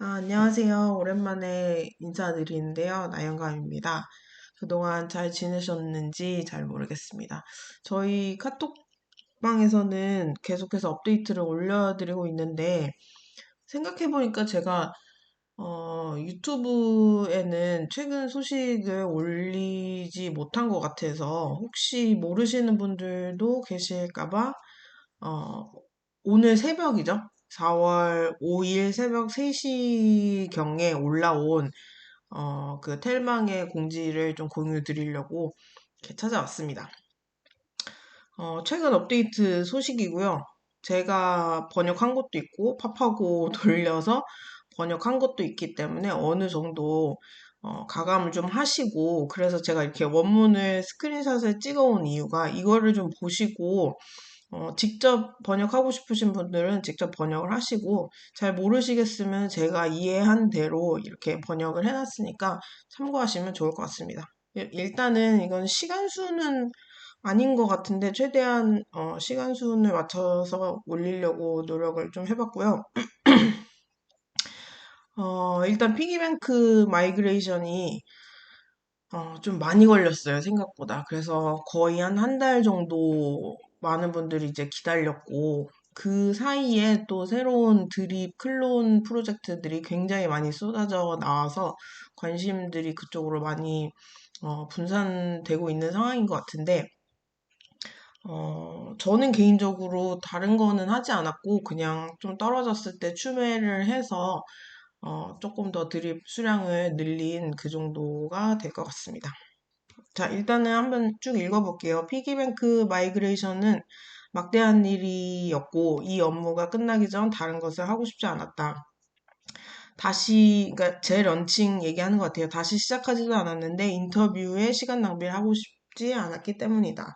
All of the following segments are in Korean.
아, 안녕하세요. 오랜만에 인사드리는데요. 나영감입니다. 그동안 잘 지내셨는지 잘 모르겠습니다. 저희 카톡방에서는 계속해서 업데이트를 올려드리고 있는데, 생각해보니까 제가, 어, 유튜브에는 최근 소식을 올리지 못한 것 같아서, 혹시 모르시는 분들도 계실까봐, 어, 오늘 새벽이죠? 4월 5일 새벽 3시경에 올라온 어, 그 텔망의 공지를 좀 공유 드리려고 이렇게 찾아왔습니다. 어, 최근 업데이트 소식이고요. 제가 번역한 것도 있고 팝하고 돌려서 번역한 것도 있기 때문에 어느 정도 어, 가감을 좀 하시고 그래서 제가 이렇게 원문을 스크린샷을 찍어온 이유가 이거를 좀 보시고 어, 직접 번역하고 싶으신 분들은 직접 번역을 하시고 잘 모르시겠으면 제가 이해한 대로 이렇게 번역을 해놨으니까 참고하시면 좋을 것 같습니다. 일단은 이건 시간수는 아닌 것 같은데 최대한 어, 시간순을 맞춰서 올리려고 노력을 좀 해봤고요. 어, 일단 피기뱅크 마이그레이션이 어, 좀 많이 걸렸어요, 생각보다. 그래서 거의 한 한 달 정도 많은 분들이 이제 기다렸고, 그 사이에 또 새로운 드립 클론 프로젝트들이 굉장히 많이 쏟아져 나와서 관심들이 그쪽으로 많이 어, 분산되고 있는 상황인 것 같은데, 어, 저는 개인적으로 다른 거는 하지 않았고, 그냥 좀 떨어졌을 때 추매를 해서, 어, 조금 더 드립 수량을 늘린 그 정도가 될 것 같습니다. 자, 일단은 한번 쭉 읽어볼게요. 피기뱅크 마이그레이션은 막대한 일이었고, 이 업무가 끝나기 전 다른 것을 하고 싶지 않았다. 다시, 그러니까 재런칭 얘기하는 것 같아요. 다시 시작하지도 않았는데 인터뷰에 시간 낭비를 하고 싶지 않았기 때문이다.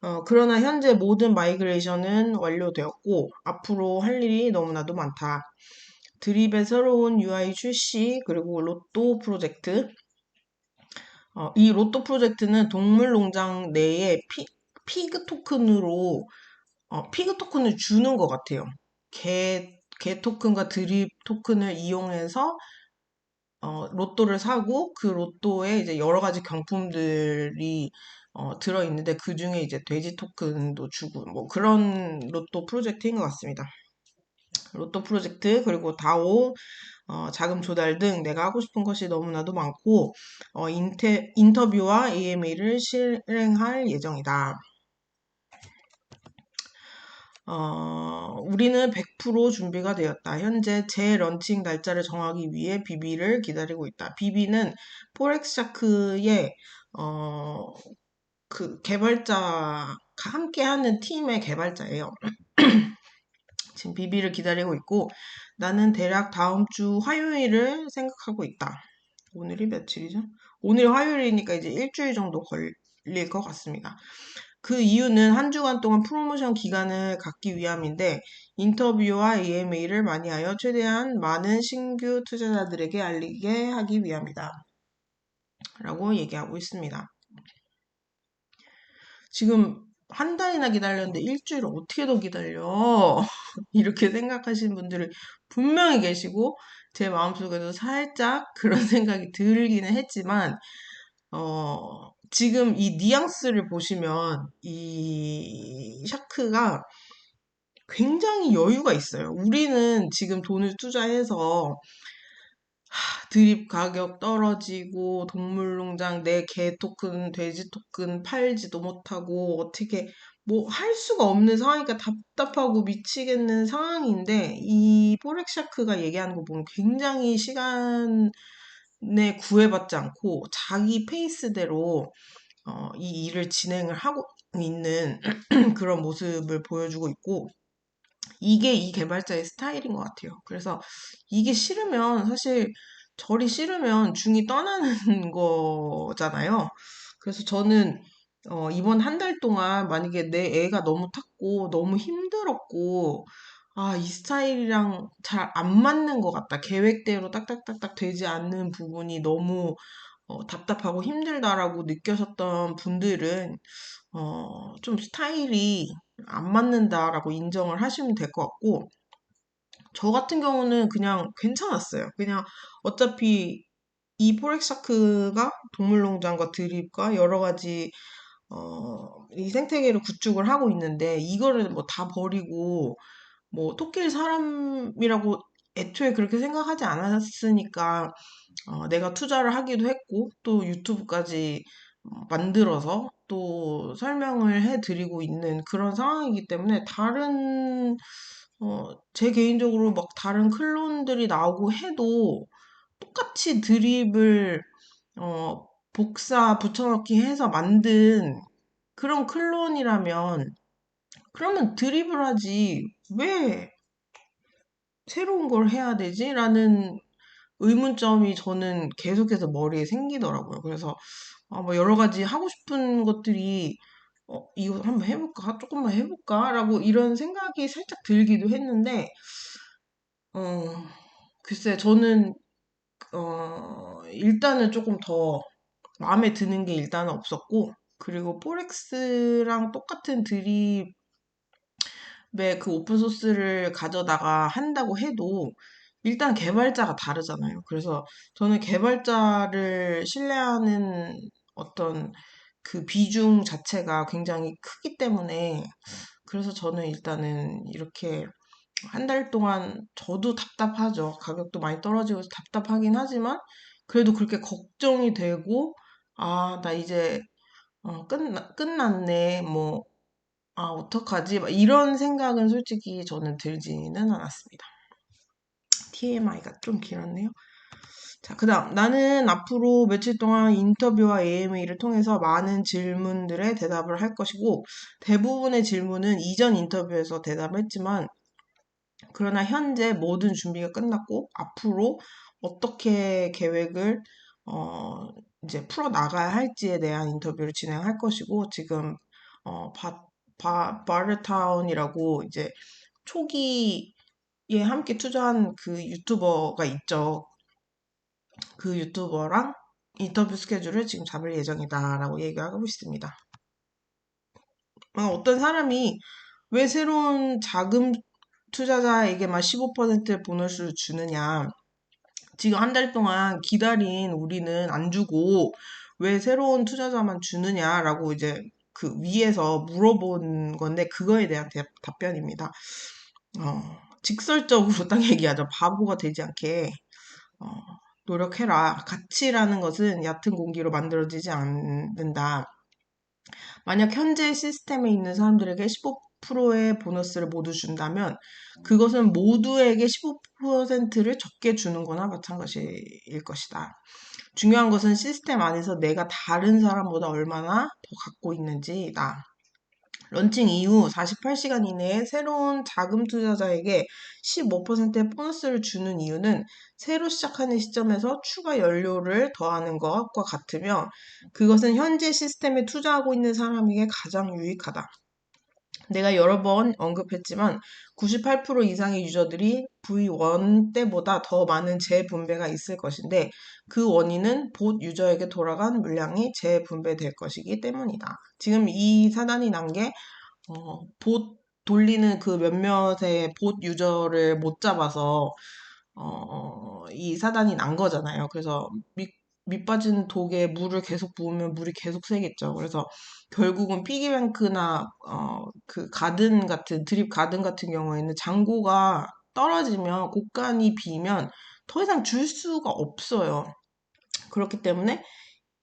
어, 그러나 현재 모든 마이그레이션은 완료되었고, 앞으로 할 일이 너무나도 많다. 드립의 새로운 UI 출시, 그리고 로또 프로젝트. 어, 이 로또 프로젝트는 동물농장 내에 피, 피그 토큰으로, 어, 피그 토큰을 주는 것 같아요. 개, 개 토큰과 드립 토큰을 이용해서 어, 로또를 사고 그 로또에 이제 여러 가지 경품들이 어, 들어있는데 그 중에 이제 돼지 토큰도 주고 뭐 그런 로또 프로젝트인 것 같습니다. 로또 프로젝트 그리고 다오 어, 자금 조달 등 내가 하고 싶은 것이 너무나도 많고 어, 인테, 인터뷰와 AMA를 실행할 예정이다. 어, 우리는 100% 준비가 되었다. 현재 재 런칭 날짜를 정하기 위해 비비를 기다리고 있다. 비비는 포렉스샤크의 어, 그 개발자 함께하는 팀의 개발자예요. 지금 비비를 기다리고 있고 나는 대략 다음 주 화요일을 생각하고 있다. 오늘이 며칠이죠? 오늘이 화요일이니까 이제 일주일 정도 걸릴 것 같습니다. 그 이유는 한 주간 동안 프로모션 기간을 갖기 위함인데 인터뷰와 AMA를 많이 하여 최대한 많은 신규 투자자들에게 알리게 하기 위함이다. 라고 얘기하고 있습니다. 지금 한 달이나 기다렸는데 일주일을 어떻게 더 기다려? 이렇게 생각하시는 분들이 분명히 계시고 제 마음속에도 살짝 그런 생각이 들기는 했지만 어 지금 이 뉘앙스를 보시면 이 샤크가 굉장히 여유가 있어요. 우리는 지금 돈을 투자해서 드립 가격 떨어지고 동물농장 내 개 토큰, 돼지 토큰 팔지도 못하고 어떻게 뭐 할 수가 없는 상황이니까 답답하고 미치겠는 상황인데 이 포렉샤크가 얘기하는 거 보면 굉장히 시간에 구애받지 않고 자기 페이스대로 어, 이 일을 진행을 하고 있는 그런 모습을 보여주고 있고 이게 이 개발자의 스타일인 것 같아요. 그래서 이게 싫으면 사실 절이 싫으면 중이 떠나는 거잖아요. 그래서 저는 어, 이번 한 달 동안 만약에 내 애가 너무 탔고 너무 힘들었고 아, 이 스타일이랑 잘 안 맞는 것 같다. 계획대로 딱딱딱딱 되지 않는 부분이 너무 어, 답답하고 힘들다라고 느껴졌던 분들은 어, 좀 스타일이 안 맞는다라고 인정을 하시면 될 것 같고 저 같은 경우는 그냥 괜찮았어요. 그냥 어차피 이 포렉샤크가 동물농장과 드립과 여러 가지 어, 이 생태계를 구축을 하고 있는데 이거를 뭐 다 버리고 뭐 토끼를 사람이라고 애초에 그렇게 생각하지 않았으니까 어, 내가 투자를 하기도 했고 또 유튜브까지 만들어서 또 설명을 해드리고 있는 그런 상황이기 때문에 다른 어, 제 개인적으로 막 다른 클론들이 나오고 해도 똑같이 드립을 어, 복사 붙여넣기 해서 만든 그런 클론이라면 그러면 드립을 하지 왜 새로운 걸 해야 되지? 라는 의문점이 저는 계속해서 머리에 생기더라고요. 그래서 아, 뭐 여러 가지 하고 싶은 것들이 어, 이거 한번 해볼까? 조금만 해볼까? 라고 이런 생각이 살짝 들기도 했는데 어, 글쎄 저는 어, 일단은 조금 더 마음에 드는 게 일단은 없었고 그리고 포렉스랑 똑같은 드립의 그 오픈소스를 가져다가 한다고 해도 일단 개발자가 다르잖아요. 그래서 저는 개발자를 신뢰하는 어떤 그 비중 자체가 굉장히 크기 때문에 그래서 저는 일단은 이렇게 한 달 동안 저도 답답하죠. 가격도 많이 떨어지고 답답하긴 하지만 그래도 그렇게 걱정이 되고 아, 나 이제 어, 끝나, 끝났네. 뭐, 아, 어떡하지? 이런 생각은 솔직히 저는 들지는 않았습니다. TMI가 좀 길었네요. 자, 그 다음. 나는 앞으로 며칠 동안 인터뷰와 AMA를 통해서 많은 질문들에 대답을 할 것이고, 대부분의 질문은 이전 인터뷰에서 대답했지만, 그러나 현재 모든 준비가 끝났고, 앞으로 어떻게 계획을, 어, 이제 풀어 나가야 할지에 대한 인터뷰를 진행할 것이고, 지금, 어, 바, 바, 바르타운이라고 이제 초기 에 함께 투자한 그 유튜버가 있죠. 그 유튜버랑 인터뷰 스케줄을 지금 잡을 예정이다라고 얘기하고 있습니다. 어떤 사람이 왜 새로운 자금 투자자에게만 15% 보너스를 주느냐. 지금 한 달 동안 기다린 우리는 안 주고 왜 새로운 투자자만 주느냐라고 이제 그 위에서 물어본 건데 그거에 대한 대, 답변입니다. 어, 직설적으로 딱 얘기하죠. 바보가 되지 않게. 어, 노력해라. 가치라는 것은 얕은 공기로 만들어지지 않는다. 만약 현재 시스템에 있는 사람들에게 15%의 보너스를 모두 준다면 그것은 모두에게 15%를 적게 주는 거나 마찬가지일 것이다. 중요한 것은 시스템 안에서 내가 다른 사람보다 얼마나 더 갖고 있는지다. 런칭 이후 48시간 이내에 새로운 자금 투자자에게 15%의 보너스를 주는 이유는 새로 시작하는 시점에서 추가 연료를 더하는 것과 같으며 그것은 현재 시스템에 투자하고 있는 사람에게 가장 유익하다. 내가 여러 번 언급했지만 98% 이상의 유저들이 V1 때보다 더 많은 재분배가 있을 것인데 그 원인은 봇 유저에게 돌아간 물량이 재분배될 것이기 때문이다. 지금 이 사단이 난게 어, 봇 돌리는 그 몇몇의 봇 유저를 못 잡아서 어, 이 사단이 난 거잖아요. 그래서 밑, 밑 빠진 독에 물을 계속 부으면 물이 계속 새겠죠. 그래서 결국은 피기뱅크나 어, 그 가든 같은 드립 가든 같은 경우에는 잔고가 떨어지면 곡간이 비면 더 이상 줄 수가 없어요. 그렇기 때문에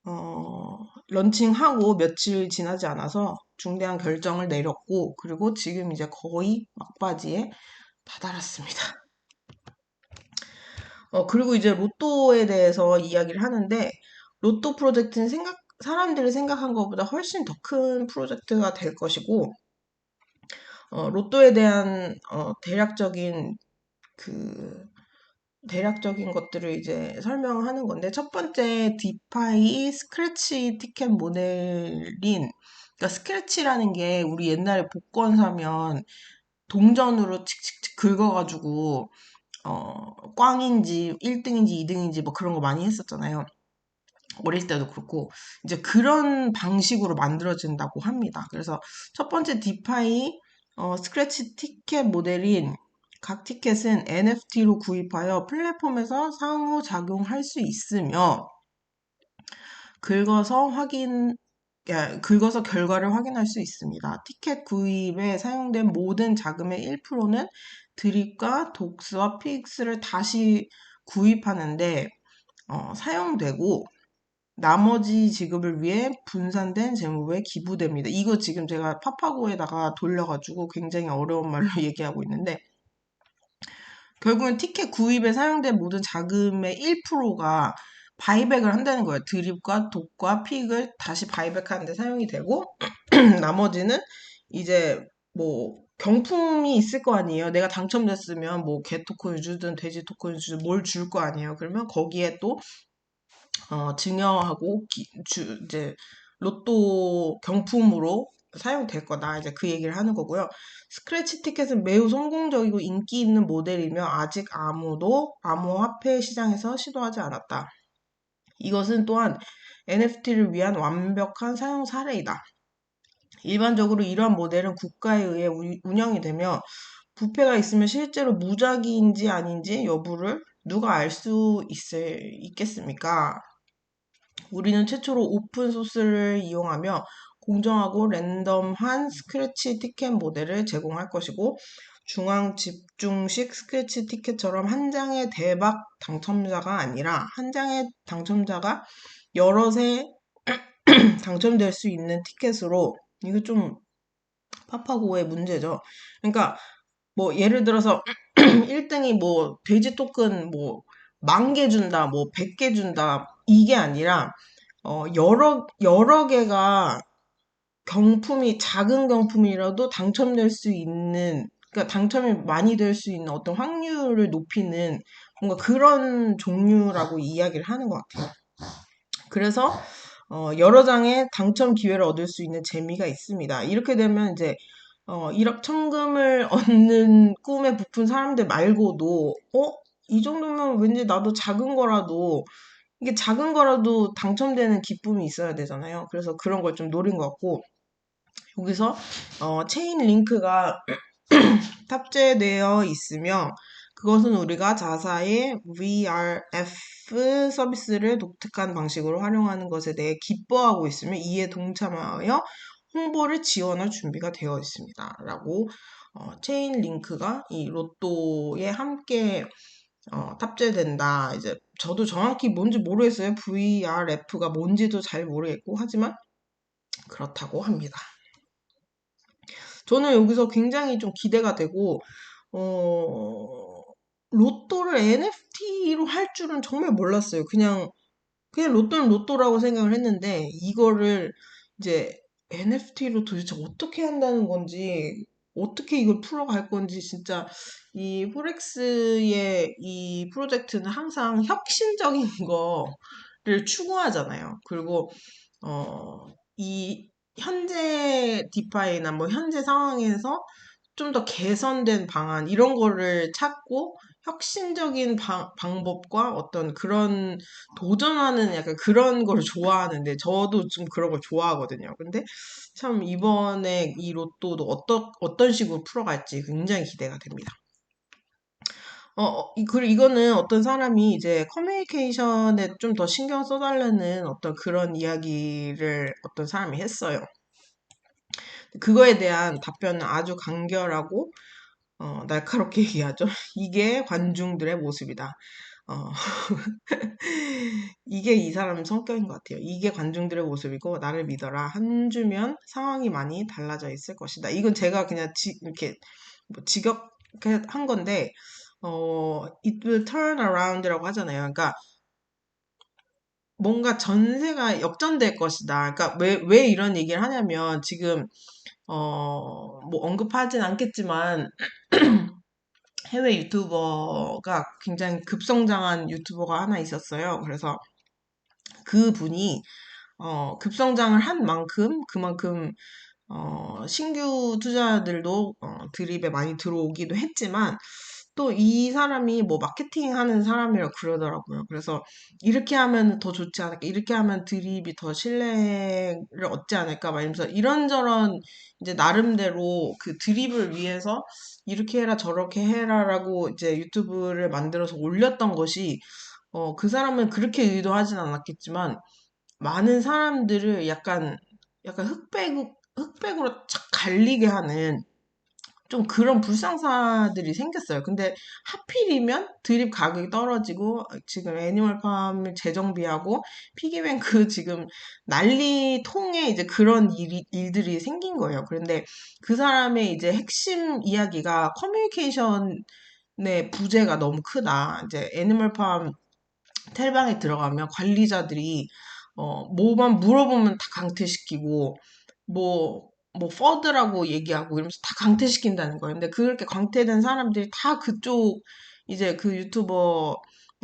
어, 런칭하고 며칠 지나지 않아서 중대한 결정을 내렸고 그리고 지금 이제 거의 막바지에 다다랐습니다. 어, 그리고 이제 로또에 대해서 이야기를 하는데 로또 프로젝트는 생각 사람들이 생각한 것보다 훨씬 더 큰 프로젝트가 될 것이고 어, 로또에 대한 어, 대략적인 그 대략적인 것들을 이제 설명하는 건데 첫 번째 디파이 스크래치 티켓 모델인 그러니까 스크래치라는 게 우리 옛날에 복권 사면 동전으로 칙칙칙 긁어가지고 어 꽝인지 1등인지 2등인지 뭐 그런 거 많이 했었잖아요. 어릴 때도 그렇고 이제 그런 방식으로 만들어진다고 합니다. 그래서 첫 번째 디파이 어, 스크래치 티켓 모델인 각 티켓은 NFT로 구입하여 플랫폼에서 상호작용할 수 있으며 긁어서 확인 야, 긁어서 결과를 확인할 수 있습니다. 티켓 구입에 사용된 모든 자금의 1%는 드립과 독스와 픽스를 다시 구입하는데 어, 사용되고 나머지 지급을 위해 분산된 재무부에 기부됩니다. 이거 지금 제가 파파고에다가 돌려가지고 굉장히 어려운 말로 얘기하고 있는데 결국은 티켓 구입에 사용된 모든 자금의 1%가 바이백을 한다는 거예요. 드립과 독과 픽을 다시 바이백하는데 사용이 되고 나머지는 이제 뭐 경품이 있을 거 아니에요. 내가 당첨됐으면 뭐 개 토큰 주든 돼지 토큰 주든 뭘 줄 거 아니에요. 그러면 거기에 또 어, 증여하고 기, 주, 이제 로또 경품으로 사용될 거다. 이제 그 얘기를 하는 거고요. 스크래치 티켓은 매우 성공적이고 인기 있는 모델이며 아직 아무도 암호화폐 시장에서 시도하지 않았다. 이것은 또한 NFT를 위한 완벽한 사용 사례이다. 일반적으로 이러한 모델은 국가에 의해 운영이 되며 부패가 있으면 실제로 무작위인지 아닌지 여부를 누가 알 수 있겠습니까? 우리는 최초로 오픈 소스를 이용하며 공정하고 랜덤한 스크래치 티켓 모델을 제공할 것이고 중앙 집중식 스크래치 티켓처럼 한 장의 대박 당첨자가 아니라 한 장의 당첨자가 여럿에 당첨될 수 있는 티켓으로 이거 좀 파파고의 문제죠. 그러니까 뭐 예를 들어서 1등이 뭐 돼지 토큰 뭐 만 개 준다, 뭐 100개 준다 이게 아니라 어 여러 여러 개가 경품이 작은 경품이라도 당첨될 수 있는 그러니까 당첨이 많이 될 수 있는 어떤 확률을 높이는 뭔가 그런 종류라고 이야기를 하는 것 같아요. 그래서 어, 여러 장의 당첨 기회를 얻을 수 있는 재미가 있습니다. 이렇게 되면 이제 어, 1억 천금을 얻는 꿈에 부푼 사람들 말고도 어? 이 정도면 왠지 나도 작은 거라도 이게 작은 거라도 당첨되는 기쁨이 있어야 되잖아요. 그래서 그런 걸 좀 노린 것 같고 여기서 어, 체인 링크가 탑재되어 있으며 그것은 우리가 자사의 VRF 서비스를 독특한 방식으로 활용하는 것에 대해 기뻐하고 있으며 이에 동참하여 홍보를 지원할 준비가 되어 있습니다. 라고 어, 체인 링크가 이 로또에 함께 어, 탑재된다. 이제 저도 정확히 뭔지 모르겠어요. VRF가 뭔지도 잘 모르겠고 하지만 그렇다고 합니다. 저는 여기서 굉장히 좀 기대가 되고 어, 로또를 NFT로 할 줄은 정말 몰랐어요. 그냥 그냥 로또는 로또라고 생각을 했는데 이거를 이제 NFT로 도대체 어떻게 한다는 건지 어떻게 이걸 풀어갈 건지 진짜 이 포렉스의 이 프로젝트는 항상 혁신적인 거를 추구하잖아요. 그리고 어, 이 현재 디파이나 뭐 현재 상황에서 좀 더 개선된 방안 이런 거를 찾고 혁신적인 방, 방법과 어떤 그런 도전하는 약간 그런 걸 좋아하는데 저도 좀 그런 걸 좋아하거든요. 근데 참 이번에 이 로또도 어떤 어떤 식으로 풀어갈지 굉장히 기대가 됩니다. 어, 어 그리고 이거는 어떤 사람이 이제 커뮤니케이션에 좀 더 신경 써달라는 어떤 그런 이야기를 어떤 사람이 했어요. 그거에 대한 답변은 아주 간결하고 어, 날카롭게 얘기하죠. 이게 관중들의 모습이다. 어, 이게 이 사람 성격인 것 같아요. 이게 관중들의 모습이고 나를 믿어라. 한 주면 상황이 많이 달라져 있을 것이다. 이건 제가 그냥 지, 이렇게 뭐 직역한 건데 어, it will turn around라고 하잖아요. 그러니까 뭔가 전세가 역전될 것이다. 그러니까 왜, 왜 이런 얘기를 하냐면 지금 어, 뭐 언급하진 않겠지만 해외 유튜버가 굉장히 급성장한 유튜버가 하나 있었어요. 그래서 그 분이 어, 급성장을 한 만큼 그만큼 어, 신규 투자들도 어, 드립에 많이 들어오기도 했지만 또 이 사람이 뭐 마케팅 하는 사람이라고 그러더라고요. 그래서 이렇게 하면 더 좋지 않을까, 이렇게 하면 드립이 더 신뢰를 얻지 않을까, 막 이러면서 이런저런 이제 나름대로 그 드립을 위해서 이렇게 해라, 저렇게 해라라고 이제 유튜브를 만들어서 올렸던 것이, 어, 그 사람은 그렇게 의도하진 않았겠지만, 많은 사람들을 약간, 약간 흑백, 흑백으로 착 갈리게 하는 좀 그런 불상사들이 생겼어요. 근데 하필이면 드립 가격이 떨어지고 지금 애니멀팜을 재정비하고 피기뱅크 지금 난리 통에 이제 그런 일이, 일들이 생긴 거예요. 그런데 그 사람의 이제 핵심 이야기가 커뮤니케이션의 부재가 너무 크다. 이제 애니멀팜 텔방에 들어가면 관리자들이 어, 뭐만 물어보면 다 강퇴시키고 뭐 뭐 퍼드라고 얘기하고 이러면서 다 강퇴시킨다는 거예요. 근데 그렇게 강퇴된 사람들이 다 그쪽 이제 그 유튜버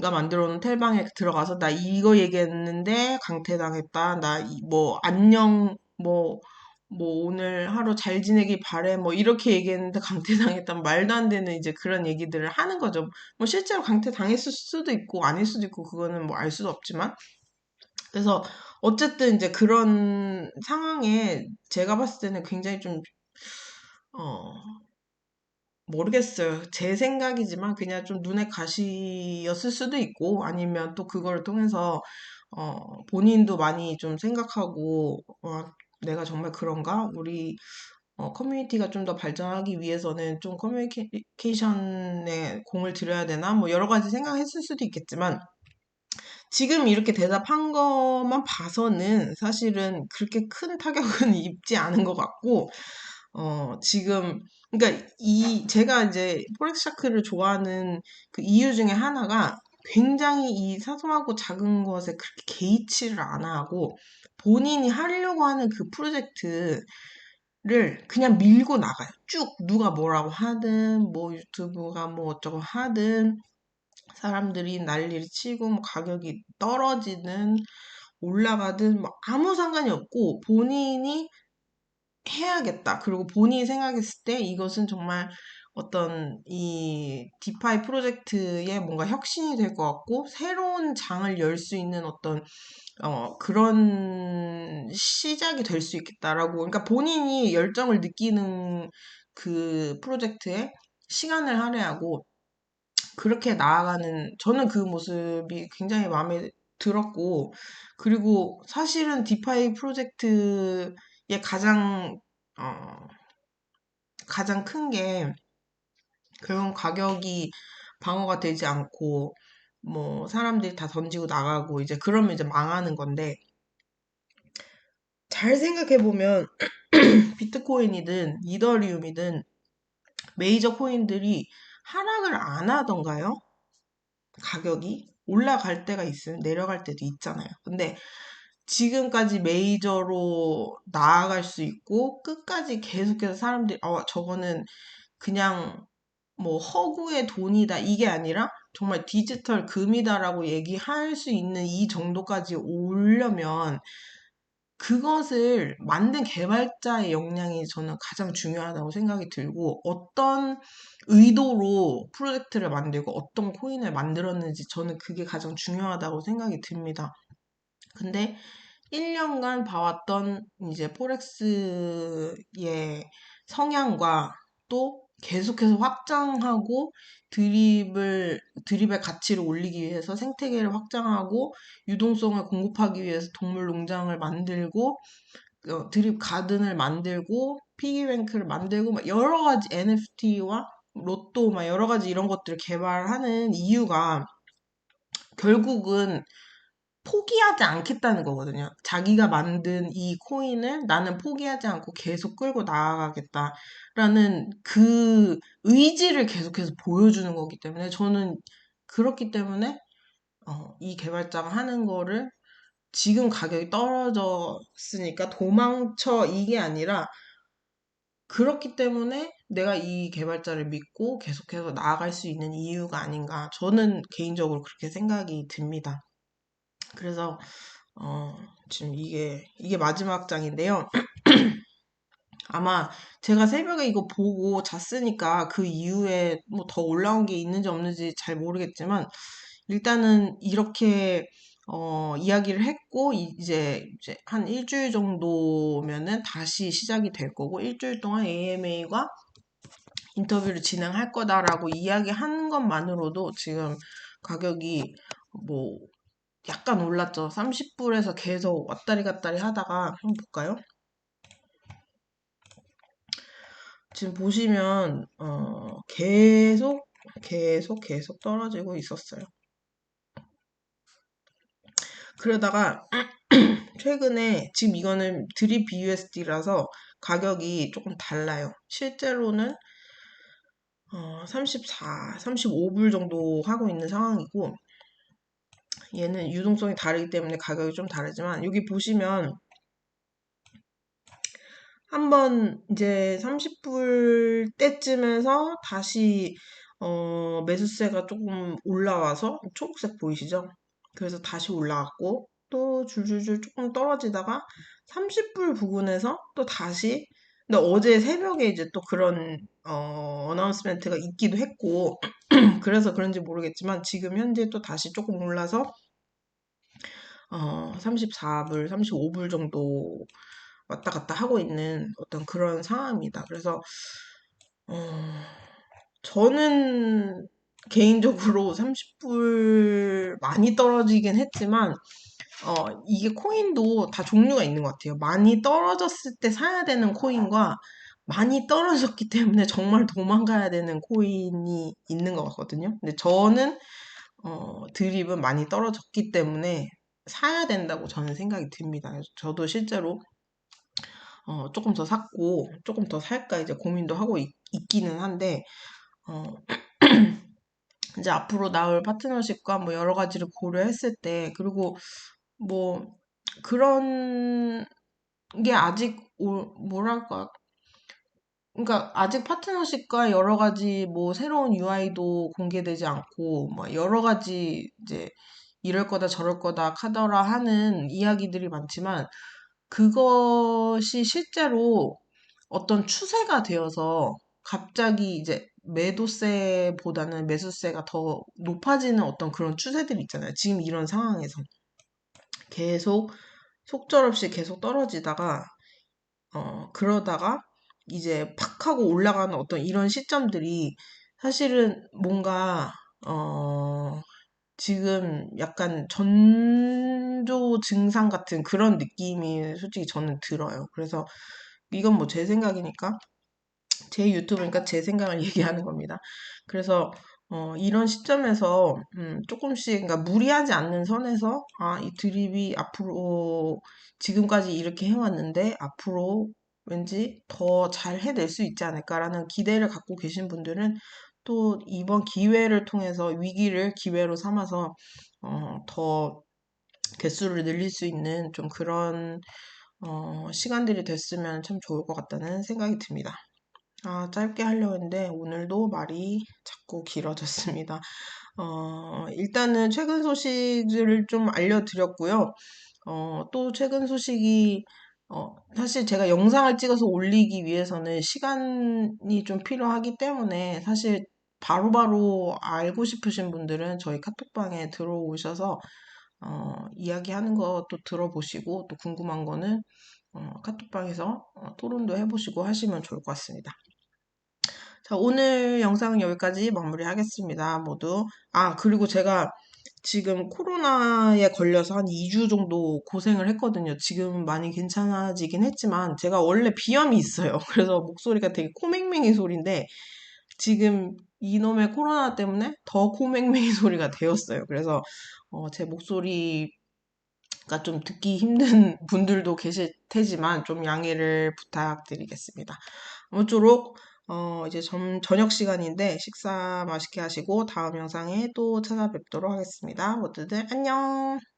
가 만들어 놓은 텔방에 들어가서 나 이거 얘기했는데 강퇴당했다. 나 뭐 안녕 뭐뭐 오늘 하루 잘 지내길 바래 뭐 이렇게 얘기했는데 강퇴당했다 말도 안 되는 이제 그런 얘기들을 하는 거죠. 뭐 실제로 강퇴당했을 수도 있고 아닐 수도 있고 그거는 뭐 알 수도 없지만 그래서 어쨌든 이제 그런 상황에 제가 봤을 때는 굉장히 좀, 어, 모르겠어요. 제 생각이지만 그냥 좀 눈에 가시였을 수도 있고 아니면 또 그걸 통해서 어, 본인도 많이 좀 생각하고 어, 내가 정말 그런가? 우리 어, 커뮤니티가 좀 더 발전하기 위해서는 좀 커뮤니케이션에 공을 들여야 되나? 뭐 여러 가지 생각했을 수도 있겠지만 지금 이렇게 대답한 것만 봐서는 사실은 그렇게 큰 타격은 입지 않은 것 같고, 어, 지금, 그러니까 이, 제가 이제 포렉스 샤크를 좋아하는 그 이유 중에 하나가 굉장히 이 사소하고 작은 것에 그렇게 개의치를 안 하고 본인이 하려고 하는 그 프로젝트 를 그냥 밀고 나가요. 쭉 누가 뭐라고 하든, 뭐 유튜브가 뭐 어쩌고 하든, 사람들이 난리를 치고 뭐 가격이 떨어지는 올라가든 뭐 아무 상관이 없고 본인이 해야겠다. 그리고 본인이 생각했을 때 이것은 정말 어떤 이 디파이 프로젝트의 뭔가 혁신이 될 것 같고 새로운 장을 열 수 있는 어떤 어 그런 시작이 될 수 있겠다라고 그러니까 본인이 열정을 느끼는 그 프로젝트에 시간을 할애하고 그렇게 나아가는 저는 그 모습이 굉장히 마음에 들었고 그리고 사실은 디파이 프로젝트의 가장 어, 가장 큰 게 결국 가격이 방어가 되지 않고 뭐 사람들이 다 던지고 나가고 이제 그러면 이제 망하는 건데 잘 생각해 보면 비트코인이든 이더리움이든 메이저 코인들이 하락을 안 하던가요? 가격이 올라갈 때가 있으면 내려갈 때도 있잖아요. 근데 지금까지 메이저로 나아갈 수 있고 끝까지 계속해서 사람들이 어 저거는 그냥 뭐 허구의 돈이다 이게 아니라 정말 디지털 금이다라고 얘기할 수 있는 이 정도까지 오려면 그것을 만든 개발자의 역량이 저는 가장 중요하다고 생각이 들고 어떤 의도로 프로젝트를 만들고 어떤 코인을 만들었는지 저는 그게 가장 중요하다고 생각이 듭니다. 근데 1년간 봐왔던 이제 포렉스의 성향과 또 계속해서 확장하고 드립을 드립의 가치를 올리기 위해서 생태계를 확장하고 유동성을 공급하기 위해서 동물 농장을 만들고 어, 드립 가든을 만들고 피기뱅크를 만들고 막 여러 가지 NFT와 로또 막 여러 가지 이런 것들을 개발하는 이유가 결국은 포기하지 않겠다는 거거든요. 자기가 만든 이 코인을 나는 포기하지 않고 계속 끌고 나아가겠다라는 그 의지를 계속해서 보여주는 거기 때문에 저는 그렇기 때문에 어, 이 개발자가 하는 거를 지금 가격이 떨어졌으니까 도망쳐 이게 아니라 그렇기 때문에 내가 이 개발자를 믿고 계속해서 나아갈 수 있는 이유가 아닌가 저는 개인적으로 그렇게 생각이 듭니다. 그래서 어, 지금 이게 이게 마지막 장인데요. 아마 제가 새벽에 이거 보고 잤으니까 그 이후에 뭐 더 올라온 게 있는지 없는지 잘 모르겠지만 일단은 이렇게 어, 이야기를 했고 이- 이제 이제 한 일주일 정도면은 다시 시작이 될 거고 일주일 동안 AMA가 인터뷰를 진행할 거다라고 이야기하는 것만으로도 지금 가격이 뭐 약간 올랐죠. 30불에서 계속 왔다리 갔다리 하다가 한번 볼까요? 지금 보시면 어, 계속 계속 계속 떨어지고 있었어요. 그러다가 최근에 지금 이거는 드립 BUSD라서 가격이 조금 달라요. 실제로는 어, 34, 35불 정도 하고 있는 상황이고 얘는 유동성이 다르기 때문에 가격이 좀 다르지만 여기 보시면 한번 이제 30불 때쯤에서 다시 어, 매수세가 조금 올라와서 초록색 보이시죠? 그래서 다시 올라갔고 또 줄줄줄 조금 떨어지다가 30불 부근에서 또 다시 근데 어제 새벽에 이제 또 그런 어, 어나운스멘트가 있기도 했고 그래서 그런지 모르겠지만 지금 현재 또 다시 조금 올라서 어, 34불, 35불 정도 왔다 갔다 하고 있는 어떤 그런 상황입니다. 그래서 어, 저는 개인적으로 30불 많이 떨어지긴 했지만 어, 이게 코인도 다 종류가 있는 것 같아요. 많이 떨어졌을 때 사야 되는 코인과 많이 떨어졌기 때문에 정말 도망가야 되는 코인이 있는 것 같거든요. 근데 저는 어, 드립은 많이 떨어졌기 때문에 사야 된다고 저는 생각이 듭니다. 저도 실제로 어, 조금 더 샀고 조금 더 살까 이제 고민도 하고 있, 기는 한데 어, 이제 앞으로 나올 파트너십과 뭐 여러 가지를 고려했을 때 그리고 뭐 그런 게 아직 올, 뭐랄까 그러니까 아직 파트너십과 여러 가지 뭐 새로운 UI도 공개되지 않고 뭐 여러 가지 이제 이럴 거다 저럴 거다 카더라 하는 이야기들이 많지만 그것이 실제로 어떤 추세가 되어서 갑자기 이제 매도세보다는 매수세가 더 높아지는 어떤 그런 추세들이 있잖아요. 지금 이런 상황에서 계속 속절없이 계속 떨어지다가 어 그러다가 이제 팍 하고 올라가는 어떤 이런 시점들이 사실은 뭔가 어 지금 약간 전조 증상 같은 그런 느낌이 솔직히 저는 들어요. 그래서 이건 뭐 제 생각이니까 제 유튜브니까 제 생각을 얘기하는 겁니다. 그래서 어, 이런 시점에서 음, 조금씩 그러니까 무리하지 않는 선에서 아, 이 드립이 앞으로 지금까지 이렇게 해왔는데 앞으로 왠지 더 잘 해낼 수 있지 않을까라는 기대를 갖고 계신 분들은 또 이번 기회를 통해서 위기를 기회로 삼아서 어, 더 개수를 늘릴 수 있는 좀 그런 어, 시간들이 됐으면 참 좋을 것 같다는 생각이 듭니다. 아, 짧게 하려고 했는데 오늘도 말이 자꾸 길어졌습니다. 어, 일단은 최근 소식을 좀 알려드렸고요. 어, 또 최근 소식이 어, 사실 제가 영상을 찍어서 올리기 위해서는 시간이 좀 필요하기 때문에 사실 바로 바로 알고 싶으신 분들은 저희 카톡방에 들어오셔서 어, 이야기하는 것도 들어보시고 또 궁금한 거는 어, 카톡방에서 어, 토론도 해보시고 하시면 좋을 것 같습니다. 자, 오늘 영상은 여기까지 마무리하겠습니다. 모두. 아, 그리고 제가 지금 코로나에 걸려서 한 2주 정도 고생을 했거든요. 지금 많이 괜찮아지긴 했지만 제가 원래 비염이 있어요. 그래서 목소리가 되게 코맹맹이 소리인데 지금 이놈의 코로나 때문에 더 코맹맹이 소리가 되었어요. 그래서 어, 제 목소리가 좀 듣기 힘든 분들도 계실 테지만 좀 양해를 부탁드리겠습니다. 아무쪼록 어, 이제 점, 저녁 시간인데 식사 맛있게 하시고 다음 영상에 또 찾아뵙도록 하겠습니다. 모두들 안녕!